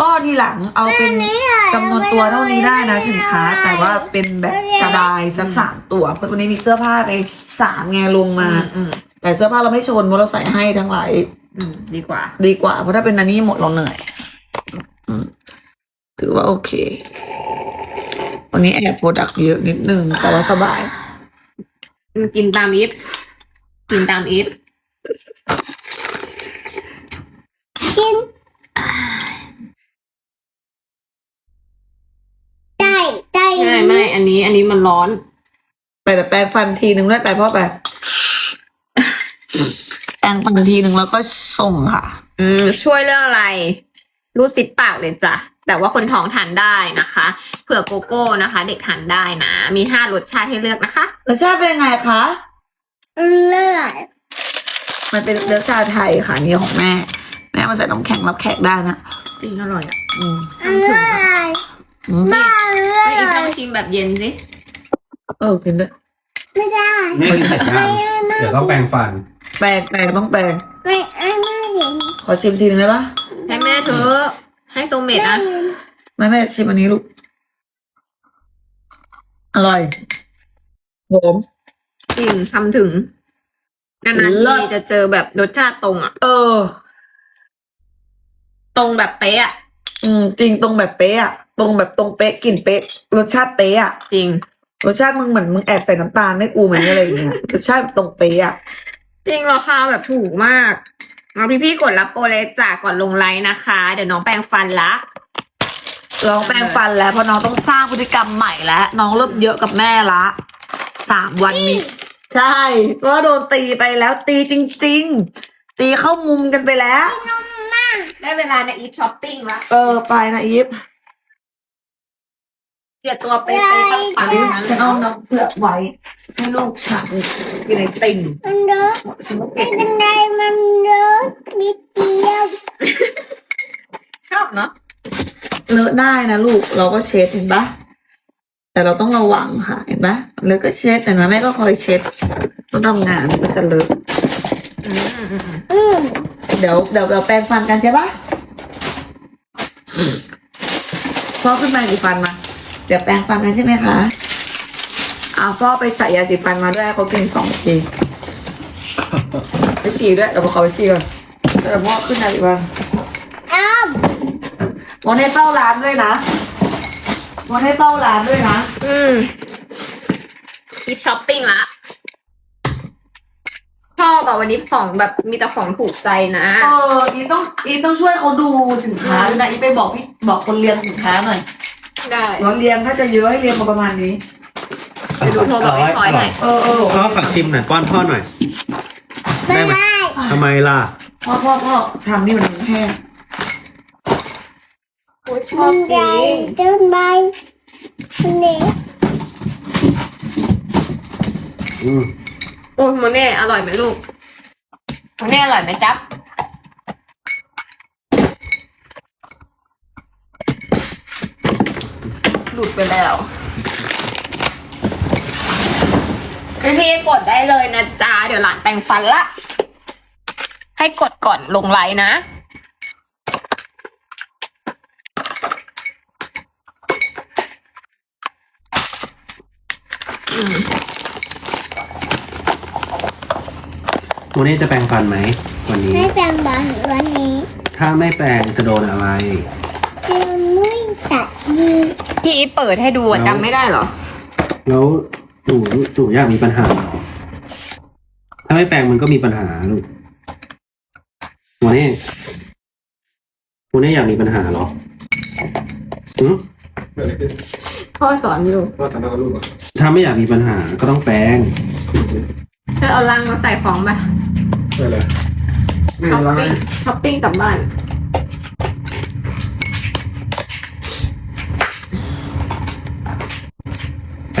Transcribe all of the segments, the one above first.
ก็ทีหลังเอาเป็นจำนวนตัวเท่านี้ได้นะสินค้า แต่ว่าเป็นแบบสบายสักสามตัว เพราะวันนี้มีเสื้อผ้าไปสามไงลงมาอืมแต่เสื้อผ้าเราไม่ชนเพราะเราใส่ให้ทั้งหลายอืมดีกว่า ดีกว่า เพราะถ้าเป็นอันนี้หมดเราเหนื่อยอืมถือว่าโอเค วันนี้แอบโปรดักต์เยอะนิดนึง แต่ว่าสบายอืมกินตามอีฟกินตามอีฟ อันนี้ อันนี้มันร้อน ไปแต่แปรงฟันทีนึงด้วยไปพ่อไปแปรงฟันทีนึงแล้วก็ส่งค่ะ อืมช่วยเรื่องอะไร รูดซิปปากเลยจ้ะแต่ว่าคนท้องทานได้นะคะเผื่อโกโก้นะคะ เด็กทานได้นะ มีห้ารสชาติให้เลือกนะคะรสชาติเป็นยังไงคะเลือดมันเป็นรสชาติไทยค่ะนี่ของแม่ แม่มาใส่น้ำแข็งรับแขกได้นะจริงอร่อยอะอืมเลือด อืมบ้าเลือไออีฟลองดชิมแบบเย็นสิเออกินด้วยไม่ได้นี่คือเสร็จยังเดี๋ยวต้องแปรงฟัน แปรงแปรงต้องแปรงไม่ไม่ไม่เห็นขอชิมทีนึงได้ปะให้แม่เธอะให้โซเมดนะไม่แม่ชิมอันนี้ลูก อร่อยหอม จริงทำถึงนานเลิๆศทีจะเจอแบบรสชาติตรงอะ เออ ตรงแบบเป๊ะอะอืมจริงตรงแบบเป๊ะอะ ตรงแบบตรงเป๊ะกลิ่นเป๊ะรสชาติเป๊ะอะจริง รสชาติมึงเหมือนมึงแอบใส่น้ำตาลให้กูไหมอะไรอย่างเงี้ยรสชาติตรงเป๊ะอะจริงราคาแบบถูกมากเอาพี่ๆกดรับโปรเลยจ้ะก่อนลงไลน์นะคะ เดี๋ยวน้องแปรงฟันละลองแปรงฟันแล้วเพราะน้องต้องสร้างพฤติกรรมใหม่แล้วน้องเริ่มเยอะกับแม่ละสามวันนี้ ใช่เพราะว่าโดนตีไปแล้วตีจริง ๆ ตีเข้ามุมกันไปแล้ว ได้เวลาในอีฟช้อปปิ้งละเออไปนะอีฟ เปลี่ยนตัวไปไปปังปังนั้นฉันเอาน้องเปลือกไว้ให้ลูกฉันกินไอติมมันเลือดฉันก็ไม่เก็บเป็นไรมันเลือดนิดเดียวชอบเนาะเลอะได้นะลูกเราก็เช็ดเห็นปะแต่เราต้องระวังค่ะ เห็นปะเลอะก็เช็ดแต่แม่ก็คอยเช็ดต้องทำงานก็จะเลอะอืมอืมอืมอืมเดี๋ยวเดี๋ยวเราแปรงฟันกันใช่ปะพ่อขึ้นมาสีฟันมา เดี๋ยวแปรงฟันกันใช่ไหมคะเอาพ่อไปใส่ยาสีฟันมาด้วยให้เขากินสองทีไปฉี่ด้วยเดี๋ยวเขาไปฉี่ก่อนเดี๋ยวพ่อขึ้นมาสีฟันอ้าววันให้เฝ้าร้านด้วยนะวันให้เฝ้าร้านด้วยนะ อืมอีฟช้อปปิ้งละชอบอะวันนี้ของแบบมีแต่ของถูกใจนะ เอออีต้องอีต้องช่วยเขาดูสินค้าด้วยนะอีไปบอกพี่บอกคนเรียงสินค้าหน่อย ได้เราเรียงถ้าจะเยอะให้เรียงมาประมาณนี้ ไปดูโทรกับพี่พลอยหน่อยเออเออพ่อฝากชิมหน่อยป้อนพ่อหน่อยไม่ได้ไหมได้ทำไมล่ะพ่อพ่อพ่อทำนี่มันแห้งชอบจริงเดินไปนี่อืมโอ้ยโมเน่อร่อยไหมลูกโมเน่อร่อยไหมจ๊บ หลุดไปแล้วพี่ๆกดได้เลยนะจ๊ะ เดี๋ยวหลานแต่งฟันละ ให้กดก่อนลงไลน์นะวันนี้จะแปรงฟันไหมวันนี้ให้แปรงบอลวันนี้ถ้าไม่แปรงจะโดนอะไรยังไม่ตัดมือ ที่อีฟเปิดให้ดูอะแล้วจำไม่ได้เหรอ แล้วหนูหนูอยากมีปัญหาเหรอถ้าไม่แปรงมันก็มีปัญหาลูกวันนี้วันนี้อยากมีปัญหาเหรอหืมพ่อสอนอยู่ถ้าไม่อยากมีปัญหาก็ต้องแปรงเธอเอาลังมาใส่ของมาช้อปปิ้งช้อปปิ้งกลับบ้าน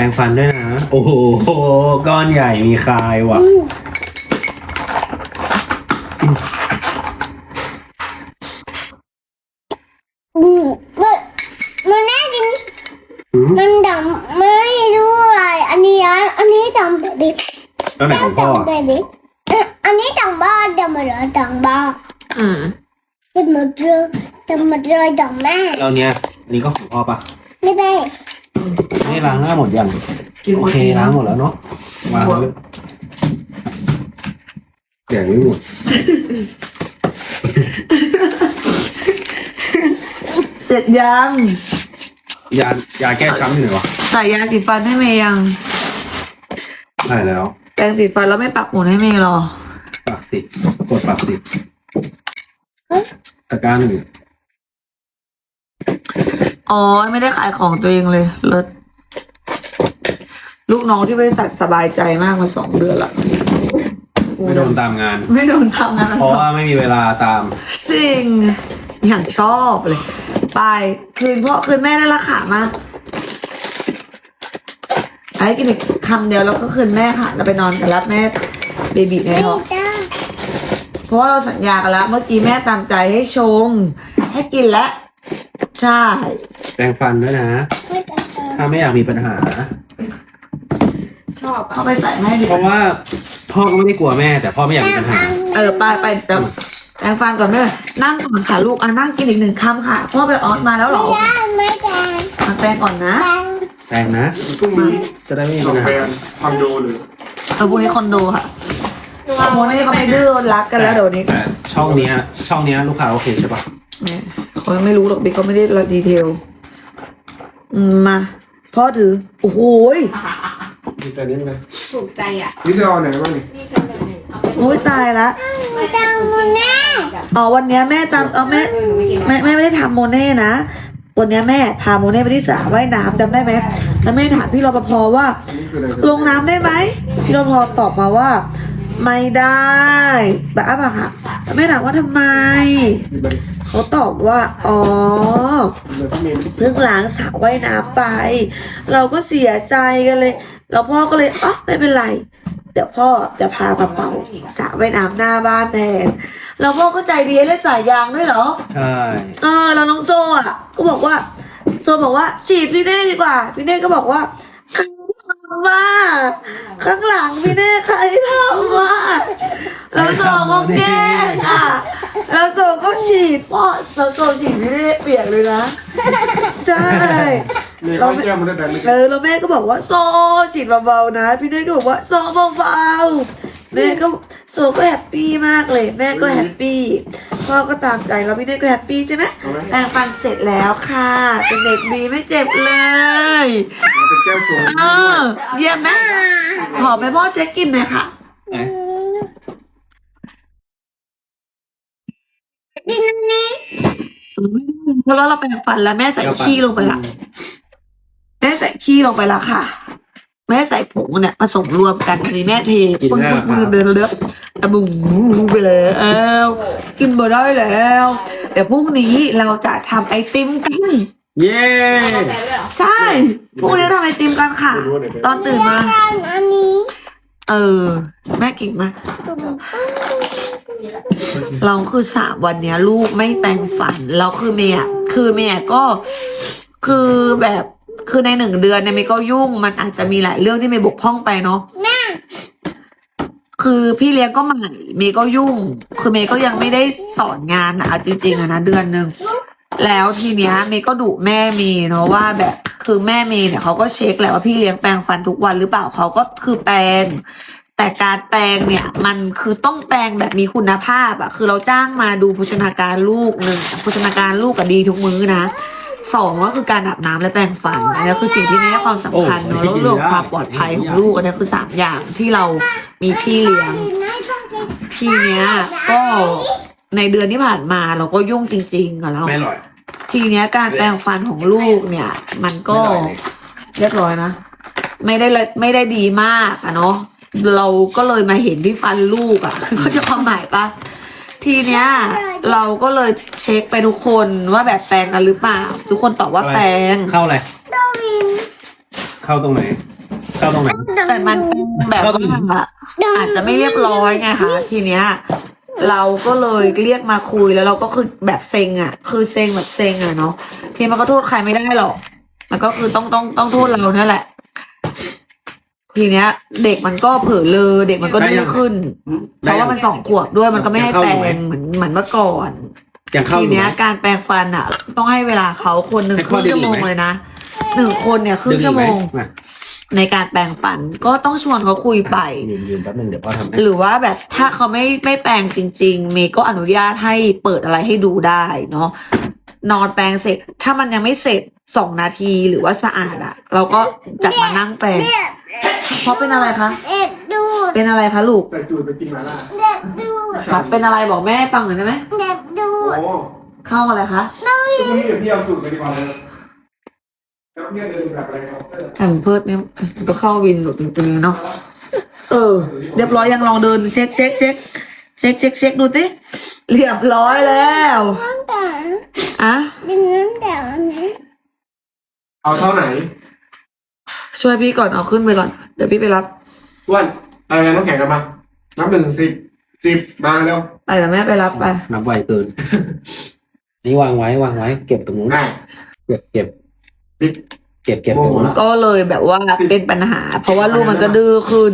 ปรงฟันด้วยนะ โอ้โห ก้อนใหญ่มีคายว่ะอืมอืมมันมันน่ากินหืมมันดำไม่รู้อะไร อันนี้อันอันนี้ดำแบบนี้แล้วไหนของพ่อ ดำแบบนี้เอ่ออันนี้ดำบ้าดำอะไรดำบ้าอืมเป็นหมดเลยจะมาเลยดอกแม่แล้วเนี้ยอันนี้ก็ของพ่อปะไม่ได้ นี่ล้างหน้าหมดยังกินหมโอดเคล้างหมดแล้วเนาะวางไว้เลยแกะไม่หมดเสร็จยังยายาแก้ช้ำอยู่ไหนวะใส่ยาสีฟันให้เมย์ยังได้แล้วแปรงสีฟันแล้วไม่ปักหมุนให้เมย์หรอปักสิกดปักสิตะกร้าหนึ่งอ๋อไม่ได้ขายของตัวเองเลยเลิศ ลูกน้องที่บริษัทสบายใจมากมาสองเดือนละไม่โดนตามงาน ไม่โดนทำงานละเพราะสองว่าไม่มีเวลาตามสิ่งอย่างชอบเลย ไปคืนพ่อคืนแม่ได้ละค่ะมาไอ้กินอีกคำเดียวแล้วก็คืนแม่ค่ะเราไปนอนกันรับแม่เบบีในไม่ท้องได้เพราะว่าเราสัญญากันแล้ว เมื่อกี้แม่ตามใจให้ชง ให้กินแล้วใช่ แปรงฟันด้วยนะ ไม่ได้ถ้าไม่อยากมีปัญหา ชอบเอาไปใส่แม่ดิเพราะว่าพ่อก็ไม่ได้กลัวแม่ แต่พ่อไม่อยากมีปัญหา เออไปไปเดี๋ยวแปรงฟันก่อนแม่นั่งก่อนค่ะลูกอะนั่งกินอีกหนึ่งคำค่ะพ่อไปออสมาแล้วเหรอไม่ได้ไม่ได้มาแปรงก่อนนะแปรงแปรงนะ พรุ่งนี้จะได้ไม่มีต่ปัอญแฟหานคอนโดหรือเออพรุ่งนี้คอนโดค่ะโมนี่เขาไม่ดื้อรักกันแล้วเดี๋ยวนี้แต่ช่องเนี้ย ช่องเนี้ยลูกค้าโอเคใช่ปะเนี่ยเขายังไม่รู้หรอกบิ๊กเขาไม่ได้ละดีเทลอืมมาพ่อถือโอ้โหย มีแต่นี้เลยถูกใจอะนี่จะเอาไหนบ้างนี่นี่ฉันเลยเอาไปโอ้ยตายละจังมันแน่อ๋อวันเนี้ยแม่ตามเออแม่หนูไม่กินแม่แม่ไม่ได้ทำโมเน่นะวันเนี้ยแม่พาโมเน่ไปที่สระว่ายน้ำจำได้ไหมแล้วแม่ถามพี่รปภว่าอันนี้คืออะไรลงน้ำได้ไหมพี่รปภตอบมาว่า ไม่ได้แบบอะค่ะแล้วแม่ถามว่าทำไม มีใบเขาตอบว่า อ๋อ มีใบที่เมนเพิ่งล้างสระว่ายน้ำไป เราก็เสียใจกันเลย แล้วพ่อก็เลยอ๋อไม่เป็นไร เดี๋ยวพ่อจะพามาเป่าสระว่ายน้ำหน้าบ้านแทนแล้วพ่อก็ใจดีให้เล่นสายยางด้วยเหรอ ใช่เออแล้วน้องโซอะ ก็บอกว่า โซบอกว่าฉีดพี่เน่ดีกว่า พี่เน่ก็บอกว่าใครทำ ว่าข้างหลังพี่เน่ใครทำว่าแล้วโซก็แกล้งอะแล้วโซก็ฉีดพ่อแล้วโซฉีดพี่เน่เปียกเลยนะ ใช่มีข้าวแก้วมันได้แต่ไม่เออแล้วแม่ก็บอกว่าโซฉีดเบาๆนะ พี่เน่ก็บอกว่าโซเบาๆแม่ก็โซก็แฮปปี้มากเลย แม่ก็แฮปปี้ พ่อก็ตามใจแล้วพี่เน่ก็แฮปปี้ใช่ไหมเอาไหมแปรงฟันเสร็จแล้วค่ะ เป็นเด็กดีไม่เจ็บเลยเอาเป็นแก้วโซนเออเยี่ยมไหมหอมไปพ่อเช็คกลินหน่อยค่ะไหนดินนี้เพราะว่าเราแปรงฟันแล้วแม่ใส่ขี้ลงไปละแม่ใส่ขี้ลงไปละค่ะ แม่ใส่ผงเนี่ยผสมรวมกันนี่แม่เทปึ้งปึ้งปึ้งเดินเลือก อะบุ๋งไปแล้วกินบ่ได้แล้ว เดี๋ยวพรุ่งนี้เราจะทำไอติมกัน เย้แปลด้วยเหรอใช่พรุ่งนี้ทำไอติมกันค่ะ ตอนตื่นมาอันอันนี้เออ แม่เก่งมากเราคือสามวันเนี้ย ลูกไม่แปรงฟันแล้วคือเมย์อะคือเมย์อะก็คือแบบคือในหนึ่งเดือนเนี่ยเมย์ก็ยุ่งมันอาจจะมีหลายเรื่องที่เมย์บกพร่องไปเนาะ คือพี่เลี้ยงก็ใหม่เมย์ก็ยุ่ง คือเมย์ก็ยังไม่ได้สอนงานนะจริงๆอะนะเดือนหนึ่งแล้วทีเนี้ยเมย์ก็ดุแม่เมย์เนาะว่าแบบคือแม่เมย์เนี่ยเขาก็เช็คแหละว่าพี่เลี้ยงแปรงฟันทุกวันหรือเปล่าเขาก็คือแปรงแต่การแปลงเนี่ยมันคือต้องแปลงแบบมีคุณภาพอะคือเราจ้างมาดูโภชนาการลูกหนึ่งโภชนาการลูกก็ดีทุกมื้อนะ สองก็คือการอาบน้ำและแปรงฟันอันนี้คือสิ่งที่ไม่ให้ความสำคัญเนอะแล้วเรื่องของความปลอดภัยของลูกอันนี้คือสามอย่างที่เรามีพี่เลี้ยงดินนี้ต้องเป็นทีเนี้ยก็ในเดือนที่ผ่านมาเราก็ยุ่งจริง ๆกับเรา ไม่อร่อย ทีเนี้ยการแปรงฟันของลูกเนี่ย มันก็ไม่อร่อยเลย เรียบร้อยนะ ไม่ได้เลยไม่ได้ดีมากอะเนาะเราก็เลยมาเห็นที่ฟันลูกอะเขาใจะความหมายปะ ทีเนี้ยเราก็เลยเช็คไปทุกคนว่าแบบแปรงกันหรือเปล่า ทุกคนตอบว่าแปรงเข้าอะไร โดวินเข้าตรงไหน เข้าตรงไหน แต่มันเป็นแบบว่าอาจจะไม่เรียบร้อยไงคะทีเนี้ยเราก็เลยเรียกมาคุยแล้วเราก็คือแบบเซ็งอะคือเซ็งแบบเซ็งอะเนาะทีมันก็โทษใครไม่ได้หรอก มันก็คือต้องต้องต้องโทษเรานั่นแหละ ทีเนี้ย เด็กมันก็เผลอเลอเด็กมันก็ดื้อขึ้น เพราะว่ามันสองขวบด้วยมันก็ไม่ให้แปลงเหมือนเหมือนเมื่อก่อน ยังเข้าทีอยู่เนี้ยไหมการแปรงฟันอะ ต้องให้เวลาเขาคนหนึ่งให้คข้อรึ่งดึงชั่วโมงอีกไหม เลยนะหนึ่งคนเนี่ยครึ่งชั่วโมง ดึอีกไหมาในการแปรงฟันก็ต้องชวนเขาคุยไป ยืนยืนแป๊บนึงเดี๋ยวพ่อทำให้หรือว่าแบบถ้าเขาไม่ไม่แปรงจริง ๆ เมย์ก็อนุญาตให้เปิดอะไรให้ดูได้เนาะนอนแปรงเสร็จ ถ้ามันยังไม่เสร็จสองนาทีหรือว่าสะอาดอะเราก็จัดมานั่งแปรงเด็บ เพราะเป็นอะไรคะ เด็บดูเป็นอะไรคะลูกใส่จูดไปกินหมาล่าเด็บดูครับเป็นอะไรบอกแม่ให้ฟังหน่อยได้ไหมเด็บดูโอ้เข้าอะไรคะพรุ่งนี้เดี๋ยวพี่เอาสูตรไปดีกว่าเลยแล้วเนี่ยเดินแบบอะไรครับเออแอมเพิร์ดเนี่ยก็เข้าวินหนูตรงนี้เนาะ เออ เรียบร้อยยังลองเดินเช็คเช็คเช็คเช็คเช็คเช็คดูติเรียบร้อยแล้วน้ำแดงอะดินน้ำแดงอันนี้เอาเท่าไหน ช่วยพี่ก่อนเอาขึ้นไปก่อน เดี๋ยวพี่ไปรับอ้วนเอาอะไรน้ำแข็งกันมานับหนึ่งสิบสิบมาเร็วไปแล้วแม่ไปรับไปนับไวเกิน นี่วางไว้วางไว้ เก็บตรงนู้นแม่เก็บเก็บสิบเก็บเก็บตรงนู้นก็เลยแบบว่าเป็นปัญหา เพราะว่าลูกมันก็ดื้อขึ้น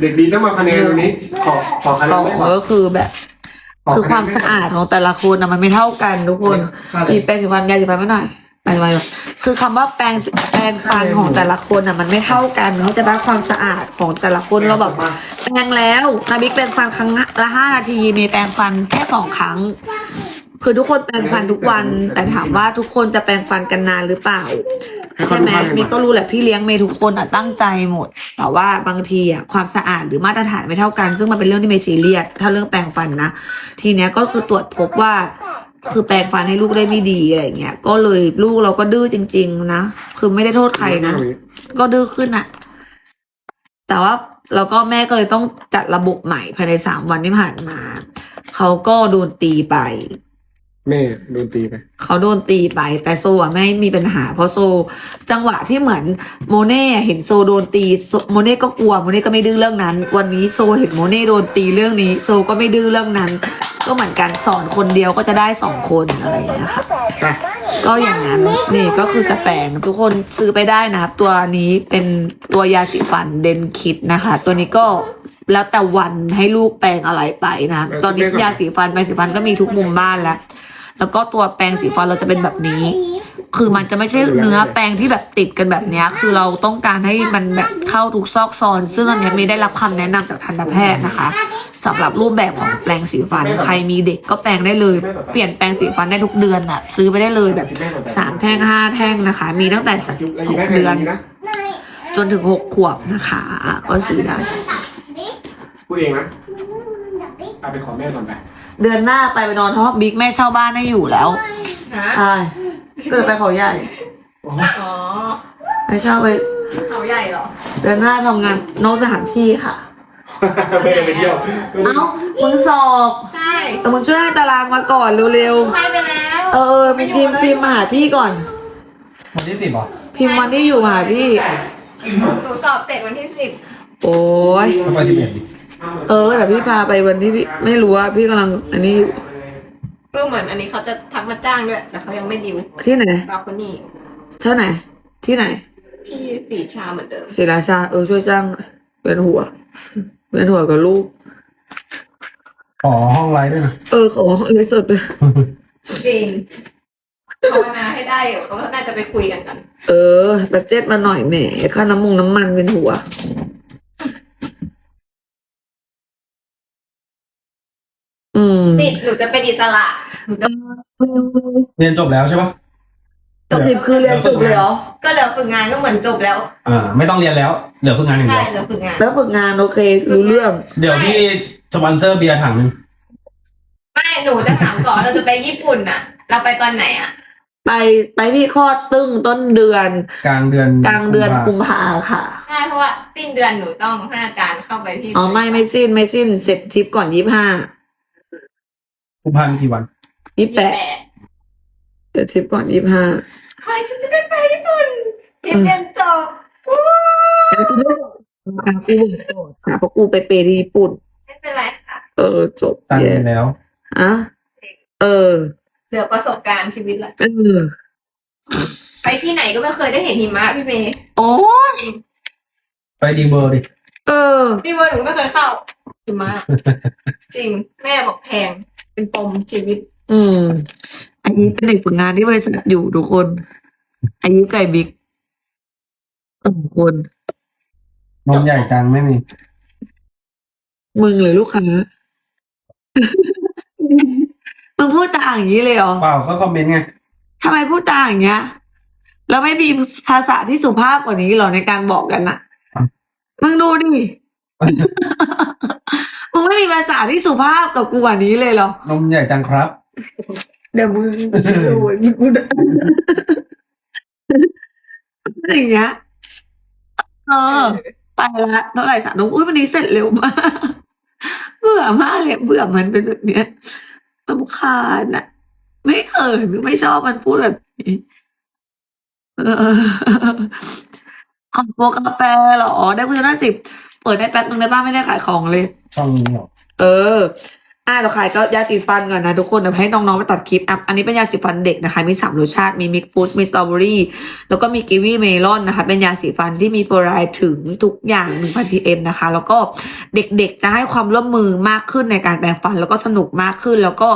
เด็กดีต้องมาคะแนนตรงนี้ ขอขอคะแนสนองไม่ขอก็คือแบบ คือความสะอาดของแต่ละคนนะมันไม่เท่ากันทุกคนอีแปรงสีฟันยาสีฟันไม่หน่อย แปรงสีฟันคือคำว่าแปรงสีแปรงฟันของแต่ละคนอะมันไม่เท่ากันเขาใจะบ้าความสะอาดของแต่ละคนเราแบบแปรงแล้วนาบิ๊กแปรงฟันครั้งละห้านาทีเมย์แปรงฟันแค่สองครั้ง คือทุกคนแปรงฟันทุกวัน แต่ถามว่าทุกคนจะแปรงฟันกันนานหรือเปล่าใช่ไหมเมย์ก็รู้แหละพี่เลี้ยงเมย์ทุกคนอะตั้งใจหมด แต่ว่าบางทีอะความสะอาดหรือมาตรฐานไม่เท่ากัน ซึ่งมันเป็นเรื่องที่เมย์ซีเรียสถ้าเรื่องแปรงฟันนะทีเนี้ยก็คือตรวจพบว่า คือแปรงฟันให้ลูกได้ไม่ดีอะไรเงี้ย ก็เลยลูกเราก็ดื้อจริง ๆ นะ คือไม่ได้โทษใครนะ ก็ดื้อขึ้นอะแต่ว่าเราก็แม่ก็เลยต้องจัดระบบใหม่ภายในสามวันที่ผ่านมา เขาก็โดนตีไป แม่โดนตีไป เขาโดนตีไป แต่โซอะไม่มีปัญหา เพราะโซ จังหวะที่เหมือนโมเน่เห็นโซโดนตีโซโมเน่ก็กลัวโมเน่ก็ไม่ดื้อเรื่องนั้น วันนี้โซเห็นโมเน่โดนตีเรื่องนี้ โซก็ไม่ดื้อเรื่องนั้น ก็เหมือนกันสอนคนเดียวก็จะได้สองคนอะไรอย่างเงี้ยค่ะไปก็อย่างนั้นนี่ก็คือจะแปลงทุกคนซื้อไปได้นะครับตัวนี้เป็นตัวยาสีฟันเดนคิดนะคะ ตัวนี้ก็แล้วแต่วันให้ลูกแปรงอะไรไปนะครับตอนนี้ยาสีฟันแปรงสีฟันก็มีทุกมุมบ้านแล้ว แล้วก็ตัวแปรงสีฟันเราจะเป็นแบบนี้ คือมันจะไม่ใช่เนื้อแปรงที่แบบติดกันแบบเนี้ยคือเราต้องการให้มันแบบเข้าทุกซอกซอน ซึ่งอันเนี้ยไม่ได้รับคำแนะนำจากทันตแพทย์นะคะ สำหรับรูปแบบของแปรงสีฟัน ใครมีเด็กก็แปรงได้เลย เปลี่ยนแปรงสีฟันได้ทุกเดือนอะ ซื้อไปได้เลยแบบสามแท่งห้าแท่งนะคะ มีตั้งแต่สักหกเดือน จนถึงหกขวบนะคะ ก็ซื้อได้พูดเองนะเอาไปขอแม่ก่อนไปเดือนหน้าไปไปนอนเพราะบิ๊กแม่เช่าบ้านให้อยู่แล้วนะใช่เดินไปเขาใหญ่โอ้อ๋อไปเช่าไปเขาใหญ่เหรอ เดือนหน้าทำงานนอกสถานที่ค่ะ ไม่ได้ไปเที่ยวเอ้ามึงสอบใช่แต่มึงช่วยให้ตารางมาก่อนเร็วให้ไปแล้วๆ เออมึงพิมพ์พิมพ์มาหาพี่ก่อน วันที่สิบหรอพิมพ์วันที่อยู่มาหาพี่ หนูสอบเสร็จวันที่สิบโอ้ย ไปที่เบียดดิเออแต่พี่พาไปวันที่พี่ไม่รู้ว่าพี่กำลังอันนี้อยู่ก็เหมือนอันนี้เขาจะทักมาจ้างด้วย แต่เขายังไม่ดิวที่ไหน บาคนนี่เท่าไหน ที่ไหนที่สีชาเหมือนเดิมศรีราชาเออช่วยจ้างหน่อยเป็นหัว เป็นหัวกับลูกขอห้องไลฟ์ด้วยนะเออขอเลยสุดเลยจริงภาวนาให้ได้อยู่เขาน่าจะไปคุยกันกัน เออบัดเจ็ตมาหน่อยแหมค่าน้ำมงน้ำมันเป็นหัว อืมสิบหนูจะเป็นอิสระหนูจะ เรียนจบแล้วใช่ปะ สิบคือเรียนจบเลยเหรอก็เหลือฝึกงานก็เหมือนจบแล้วอ่าไม่ต้องเรียนแล้ว เหลือเพิ่งงานอย่างใช่เดียวเหลือฝึกงาน แล้วฝึกงานโอเครู้เรื่อง เดี๋ยวพี่สปอนเซอร์เบียร์ถังหนึงไม่หนูจะถามก่อนเราจะไปญี่ปุ่นน่ะ เราไปตอนไหนอะ ไปไปพี่คลอดตึ้งต้นเดือน กลางเดือนกลางเดือนกุกุมมภาภาค่ะใช่เพราะว่าสิ้นเดือนหนูต้องพัฒนาการเข้าไปที่อ๋อไม่ไม่สิ้นไม่สิ้นเสร็จทริปก่อนยี่ห้ากุมภาพันธ์กี่วันยี่ยี่แปแปดด เดี๋ยวทริปก่อนยี่ห้าเฮ้ยฉันจะได้ไปญี่ปุ่นเรียนเรียนจบงั้นกูไม่บอกอะกูบอกก่อนค่ะเพราะกูไปเปย์ที่ญี่ปุ่น ไม่เป็นไรค่ะ เออจบตั้งแย่แล้ว อะเออ เหลือประสบการณ์ชีวิตละเออ ไปที่ไหนก็ไม่เคยได้เห็นหิมะพี่เมย์โอ้ยไปดีเบอร์ดิเออ พี่เวอร์หนูก็ไม่เคยเข้าหิมะจริงแม่บอกแพงเป็นปมชีวิต อืม อันนี้เป็นเด็กฝึกงานที่บริษัทอยู่ทุกคนอันนี้ไก่บิ๊กสองคนนมใหญ่จังไม่มี มึงเลยลูกค้า มึงพูดตาอย่างนี้เลยเหรอเปล่าก็คอมเมนต์ไงทำไมพูดตาอย่างเงี้ย แล้วไม่มีภาษาที่สุภาพกว่านี้เหรอในการบอกกันน่ะมึงดูดิ มึงไม่มีภาษาที่สุภาพกับกูกว่านี้เลยเหรอนมใหญ่จังครับ เดี๋ยวมึงดูมึงอย่างเงี้ยเออไปละเท่าไหร่สามนอุ้ยวันนี้เสร็จเร็วมากเบื่อมากเลยเบื่อมันเป็นแบบเนี้ยรำคาญอะ ไม่เขินไม่ชอบมันพูดแบบนี้เออขอโปรกาแฟเหรอ ได้คุณชนะสิบเปิดได้แป๊บนึงได้บ้างไม่ได้ขายของเลยช่องนี้หรอเออ อ่าเราขายก็ยาสีฟันก่อนนะทุกคนเดี๋ยวให้น้องๆไปตัดคลิปอะอันนี้เป็นยาสีฟันเด็กนะคะ มีสามรสชาติ มีมิกฟูดมีสตรอเบอรี่แล้วก็มีกีวีเมลอนนะคะ เป็นยาสีฟันที่มีฟลูอไรด์ถึงทุกอย่าง1,000 ppm นะคะ แล้วก็เด็กๆจะให้ความร่วมมือมากขึ้นในการแปรงฟัน แล้วก็สนุกมากขึ้นแล้วก็